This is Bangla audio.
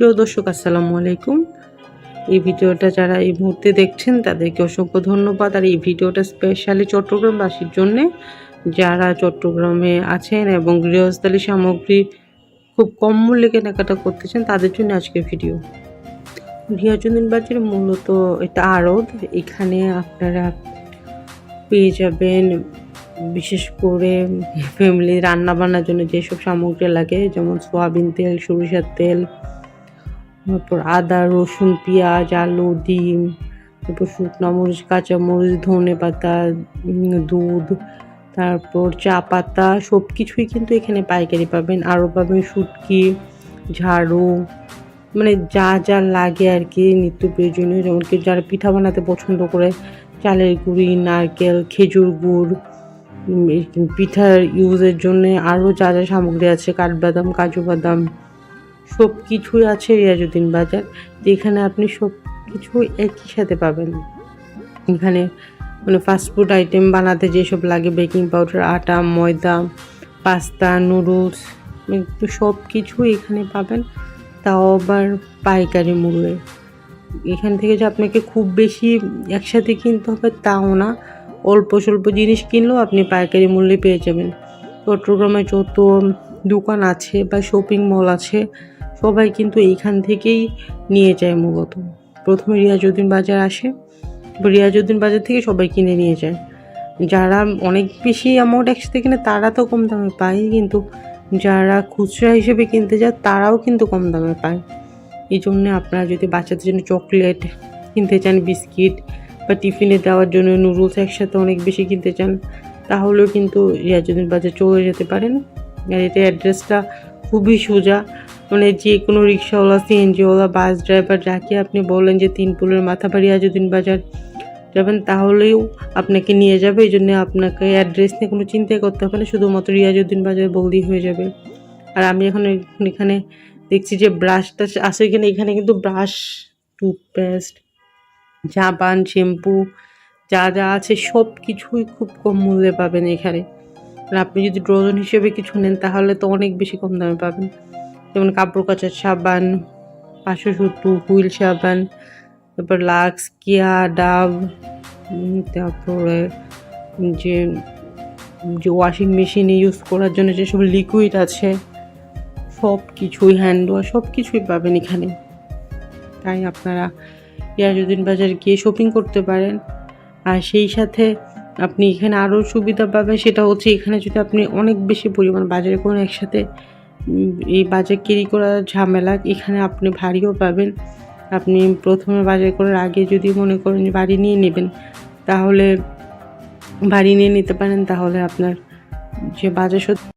প্রিয় দর্শক, আসসালামু আলাইকুম। এই ভিডিওটা যারা এই মুহূর্তে দেখছেন, তাদেরকে অসংখ্য ধন্যবাদ। আর এই ভিডিওটা স্পেশালি চট্টগ্রামবাসীর জন্যে। যারা চট্টগ্রামে আছেন এবং গৃহস্থলী সামগ্রী খুব কম মূল্যে কেনাকাটা করতেছেন তাদের জন্য আজকের ভিডিও। রিয়াজুদ্দিন বাজারে মূলত এটা আড়ত। এখানে আপনারা পেয়ে যাবেন বিশেষ করে ফ্যামিলি রান্না বান্নার জন্য যেসব সামগ্রী লাগে, যেমন সয়াবিন তেল, সরিষার তেল তারপর আদা, রসুন, পেঁয়াজ, আলু, ডিম, তারপর শুকনো মরিচ, কাঁচা মরিচ, ধনে পাতা দুধ, তারপর চা পাতা সব কিছুই কিন্তু এখানে পাইকারি পাবেন। আরও পাবেন শুটকি, ঝাড়ু মানে যা যা লাগে আর কি নিত্য প্রয়োজনীয়, যেমন কি যারা পিঠা বানাতে পছন্দ করে, চালের গুঁড়ি, নারকেল, খেজুর গুড় পিঠার ইউজের জন্য আরও যা যা সামগ্রী আছে, কাঠবাদাম, কাজু বাদাম সব কিছুই আছে রিয়াজুদ্দিন বাজার, যেখানে আপনি সব কিছুই একই সাথে পাবেন। এখানে মানে ফাস্টফুড আইটেম বানাতে যেসব লাগে বেকিং পাউডার আটা, ময়দা, পাস্তা নুডলস সব কিছুই এখানে পাবেন। তাও আবার পাইকারি মূল্যে। এখান থেকে যে আপনাকে খুব বেশি একসাথে কিনতে হবে তাও না। অল্প স্বল্প জিনিস কিনলেও আপনি পাইকারি মূল্যে পেয়ে যাবেন। চট্টগ্রামে যত দোকান আছে বা শপিং মল আছে সবাই কিন্তু এইখান থেকেই নিয়ে যায় মূলত। প্রথমে রিয়াজুদ্দিন বাজার আসে। রিয়াজুদ্দিন বাজার থেকে সবাই কিনে নিয়ে যায়। যারা অনেক বেশি অ্যামাউন্ট একসাথে কিনে, তারা তো কম দামে পায়, কিন্তু যারা খুচরা হিসেবে কিনতে যায়, তারাও কিন্তু কম দামে পায়। এই জন্য আপনারা যদি বাচ্চাদের জন্য চকলেট কিনতে চান, বিস্কিট বা টিফিনে দেওয়ার জন্য নুডলস একসাথে অনেক বেশি কিনতে চান, তাহলেও কিন্তু রিয়াজুদ্দিন বাজার চলে যেতে পারেন। আর এটা অ্যাড্রেসটা খুবই সোজা। মানে যে কোনো রিক্সাওয়ালা, সিএনজিওয়ালা, বাস ড্রাইভার, যাকে আপনি বলেন যে তিন পুলের মাথা বা রিয়াজুদ্দিন বাজার যাবেন, তাহলেও আপনাকে নিয়ে যাবে। এই জন্য আপনাকে অ্যাড্রেস নিয়ে কোনো চিন্তাই করতে হবে না, শুধুমাত্র রিয়াজুদ্দিন বাজার বলদি হয়ে যাবে। আর আমি এখন এখানে দেখছি যে ব্রাশটা আছে এখানে এখানে কিন্তু ব্রাশ টুথপেস্ট সাবান শ্যাম্পু যা যা আছে সব কিছুই খুব কম মূল্যে পাবেন এখানে। আর আপনি যদি ডজন হিসেবে কিছু নেন, তাহলে তো অনেক বেশি কম দামে পাবেন। যেমন কাপড় কাচার সাবান পাঁচশো সত্তর হুইল সাবান, তারপর লাক্স, কিয়া, ডাব তারপরে যে যে ওয়াশিং মেশিনে ইউজ করার জন্য যেসব লিকুইড আছে, সব কিছুই হ্যান্ড ওয়াশ সব কিছুই পাবেন এখানে। তাই আপনারা ইয়াজুদ্দিন বাজার গিয়ে শপিং করতে পারেন। আর সেই সাথে আপনি এখানে আরও সুবিধা পাবেন, সেটা হচ্ছে এখানে যদি আপনি অনেক বেশি পরিমাণ বাজারে করেন একসাথে এই বাজার কেরি করা ঝামেলা, এখানে আপনি ভারীও পাবেন। আপনি প্রথমে বাজার করার আগে যদি মনে করেন বাড়ি নিয়ে নেবেন, তাহলে বাড়ি নিয়ে নিতে পারেন, তাহলে আপনার যে বাজার সদ-